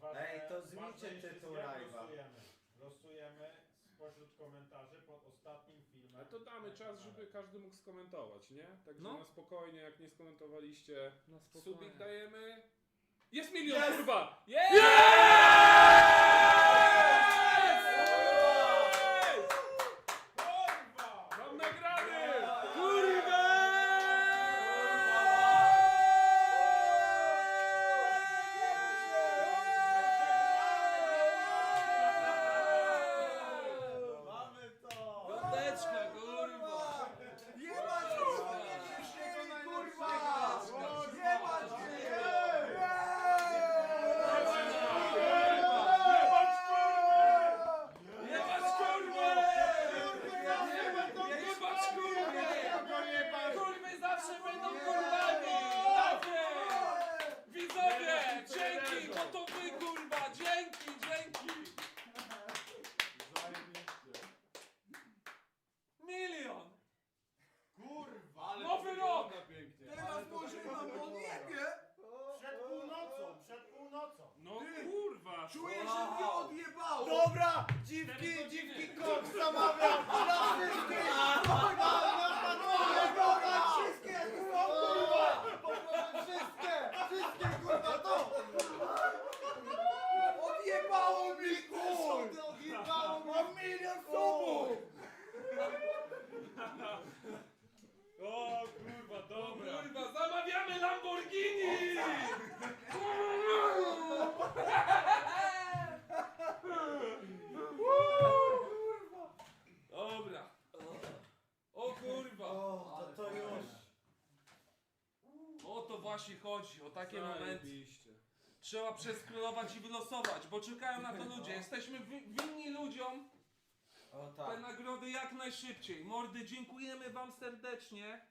ważne, Ej, to zmieńcie ważne jest, tytuł jak live'a. Losujemy. Losujemy spośród komentarzy pod ostatnim filmem. Ale to damy czas, żeby każdy mógł skomentować, nie? Także No. na spokojnie, jak nie skomentowaliście, No subik dajemy. Jest milion, Jest! kurwa! Jest! Kurwa! Mam nagrany! Kurwa! Mamy to! Piąteczka, kurwa! Jebać Kurwa! kurwa! Kurwa! Jebać Jebać kurwę! Jebać kurwę! Kurwy zawsze będą kurwami! Takie! Widzowie! Dzięki, bo to wy kurwa! Dzięki, dzięki! Milion! Kurwa! Nowy rok! Teraz może mam odjebie! Przed północą, przed północą. No kurwa! Czuję, że mnie odjebało! Dobra, dziwki, dziwki kok zamawiam dla wszystkich! Dobra, wszystkie, kurwa, kurwa! Poproszę wszystkie, wszystkie, kurwa, to! Odjebało mi, kurwa! Odjebało mi, mam milion subów! O kurwa, dobra! Kurwa, zamawiamy Lamborghini! Dobra. O kurwa. O, to to już! Chodzi, o takie momenty. Zajebiście. Trzeba przeskrolować i wylosować, bo czekają na to ludzie. Jesteśmy wi- winni ludziom O te tak. nagrody jak najszybciej. Mordy, dziękujemy wam serdecznie.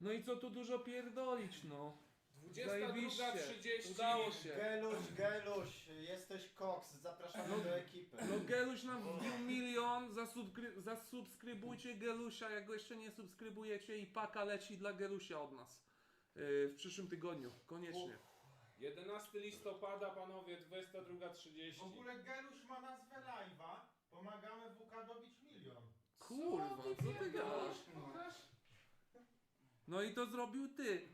No i co tu dużo pierdolić, no. 22.30. Udało się. Geluś, Geluś, jesteś koks, zapraszamy do ekipy. No Geluś nam wbił milion, zasubskry- zasubskrybujcie Gelusia, jak go jeszcze nie subskrybujecie i paka leci dla Gelusia od nas. Yy, w przyszłym tygodniu, koniecznie. 11 listopada, panowie, 22.30. W ogóle Geluś ma nazwę live'a. Pomagamy WK dobić milion. Kurwa, co ty gadasz? No i to zrobił ty.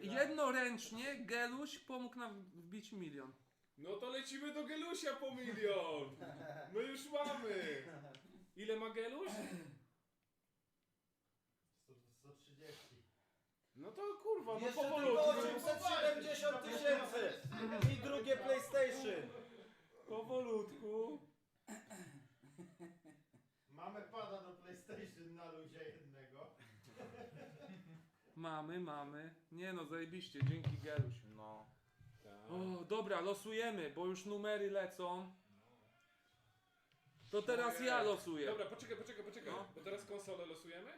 Jednoręcznie Geluś pomógł nam wbić milion. No to lecimy do Gelusia po milion! My już mamy! Ile ma Geluś? 130. No to kurwa, no Jeszcze tylko powolutku. 870 tysięcy! I drugie PlayStation! Powolutku. Mamy pada do PlayStation na luzie jednego. Mamy, mamy. Nie no, zajebiście, dzięki Geluś. No. O, dobra, losujemy, bo już numery lecą. To teraz ja losuję. Dobra, poczekaj, poczekaj, poczekaj. No. Bo teraz konsolę losujemy?